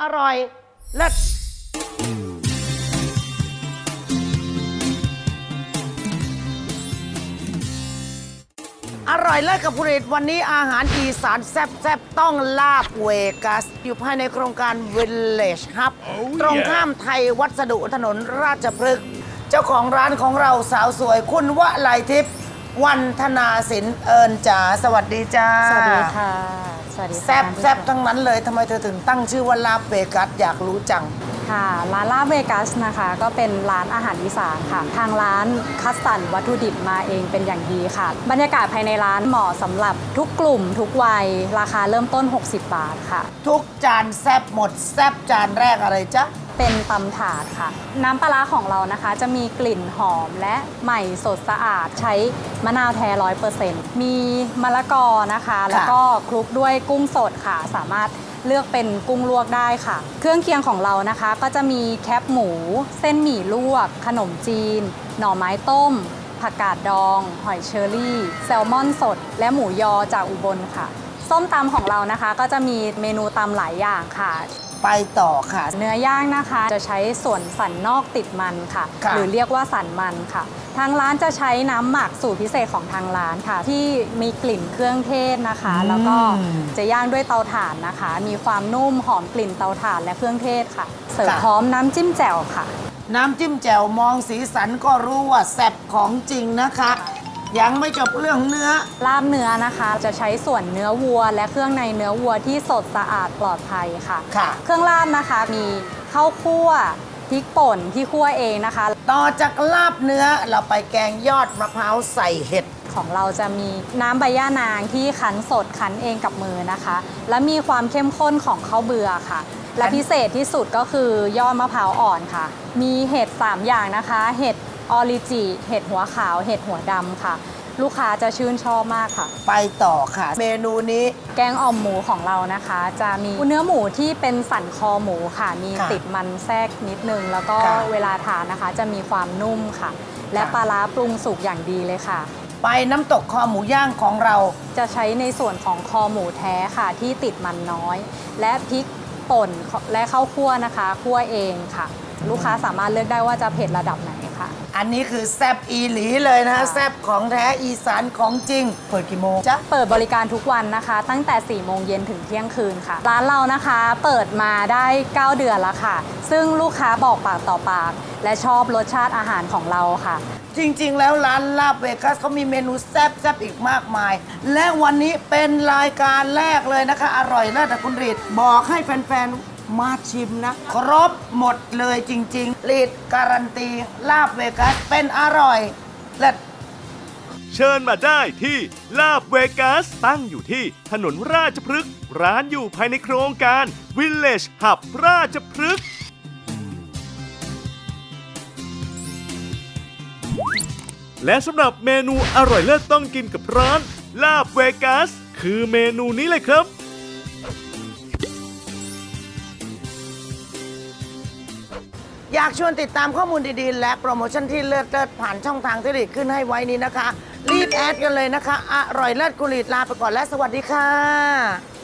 อร่อยเลิศอร่อยเลิศกับผลิตวันนี้อาหารอีสานแซ่บๆ ต้องลาบเวกัส อยู่ภายในโครงการ Village Hub ตรงข้ามไทยวัสดุถนนราชพฤกษ์เจ้าของร้านของเราสาวสวยคุณวไลทิพย์วันธนาสินเอิญจ๋าสวัสดีจ้า สวัสดีค่ะ สวัสดีค่ะแซบแซบทั้งนั้นเลยทำไมเธอถึงตั้งชื่อว่าลาบเวกัสอยากรู้จัง ค่ะร้านลาบเวกัสนะคะ ก็เป็นร้านอาหารอีสานค่ะ ทางร้านคัดสรรวัตถุดิบมาเองเป็นอย่างดีค่ะ บรรยากาศภายในร้านเหมาะสำหรับทุกกลุ่ม ทุกวัย ราคาเริ่มต้น 60 บาทค่ะ ทุกจานแซบหมดแซบจานแรกอะไรจ๊ะ เป็นตำถาดค่ะ น้ำปลาร้าของเรานะคะ จะมีกลิ่นหอมและใหม่สดสะอาดใช้มะนาวแท้ร้อยเปอร์เซ็นต์มีมะละกอนะคะ แล้วก็คลุกด้วยกุ้งสดค่ะ สามารถเลือกเป็นกุ้งลวกได้ค่ะ เครื่องเคียงของเรานะคะ ก็จะมีแคบหมู เส้นหมี่ลวก ขนมจีน หน่อไม้ต้ม ผักกาดดอง หอยเชอรี่ แซลมอนสด และหมูยอจากอุบลค่ะ ส้มตำของเรานะคะ ก็จะมีเมนูตำหลายอย่างค่ะ ไปต่อค่ะ เนื้อย่างนะคะ จะใช้ส่วนสันนอกติดมันค่ะ ค่ะ หรือเรียกว่าสันมันค่ะ ทางร้านจะใช้น้ำหมักสูตรพิเศษของทางร้านค่ะ ที่มีกลิ่นเครื่องเทศนะคะ แล้วก็จะย่างด้วยเตาถ่านนะคะ มีความนุ่มหอมกลิ่นเตาถ่านและเครื่องเทศค่ะ เสิร์ฟพร้อมน้ำจิ้มแจ่วค่ะ น้ำจิ้มแจ่วมองสีสันก็รู้ว่าแซบของจริงนะคะ ยังไม่จบเรื่องเนื้อ ลาบเนื้อนะคะ จะใช้ส่วนเนื้อวัว และเครื่องในเนื้อวัวที่สดสะอาดปลอดภัยค่ะ ค่ะ เครื่องลาบนะคะมีข้าวคั่วพริกป่นที่คั่วเองนะคะ ต่อจากลาบเนื้อเราไปแกงยอดมะพร้าวใส่เห็ด ของเราจะมีน้ำใบย่านางที่คั้นสดคั้นเองกับมือนะคะ และมีความเข้มข้นของข้าวเบือค่ะ และพิเศษที่สุดก็คือยอดมะพร้าวอ่อนค่ะ มีเห็ด3อย่างนะคะ เห็ด ออริจิเห็ดหัวขาวเห็ดหัวดำค่ะ ลูกค้าจะชื่นชอบมากค่ะ ไปต่อค่ะ เมนูนี้ แกงอ่อมหมูของเรานะคะ จะมีเนื้อหมูที่เป็นสันคอหมูค่ะ มีค่ะติดมันแทรกนิดนึง แล้วก็ค่ะ เวลาทานนะคะ จะมีความนุ่มค่ะ และค่ะปลาร้าปรุงสุกอย่างดีเลยค่ะ ไปน้ำตกคอหมูย่างของเรา จะใช้ในส่วนของคอหมูแท้ค่ะที่ติดมันน้อย และพริกป่นและข้าวคั่วนะคะคั่วเองค่ะ ลูกค้าสามารถเลือกได้ว่าจะเผ็ดระดับไหนค่ะ อันนี้คือแซบอีหลีเลยนะค่ะแซบของแท้อีสานของจริง เปิดกี่โมงจ๊ะเปิดบริการทุกวันนะคะ ตั้งแต่4โมงเย็นถึงเที่ยงคืนค่ะ ร้านเรานะคะเปิดมาได้ 9 เดือนแล้วค่ะ ซึ่งลูกค้าบอกปากต่อปาก และชอบรสชาติอาหารของเราค่ะ จริง ๆ แล้วร้านลาบเวกัสเขามีเมนูแซ่บๆอีกมากมาย และวันนี้เป็นรายการแรกเลยนะคะ อร่อยเลิศแต่คุณรีดบอกให้แฟนๆ มาชิมนะ ครบหมดเลยจริงๆรีดการันตี ลาบเวกัสเป็นอร่อยเลิศ เชิญมาได้ที่ลาบเวกัสตั้งอยู่ที่ถนนราชพฤกษ์ร้านอยู่ภายในโครงการ Village Hub ราชพฤกษ์และสำหรับเมนูอร่อยเลิศต้องกินกับร้าน ลาบเวกัส คือเมนูนี้เลยครับ อยากชวนติดตามข้อมูลดีๆ และโปรโมชั่นที่เลิศเลิศผ่านช่องทางที่รีขึ้นให้ไว้นี้นะคะ รีบแอดกันเลยนะคะ อร่อยเลิศกุลีลาไปก่อนและสวัสดีค่ะ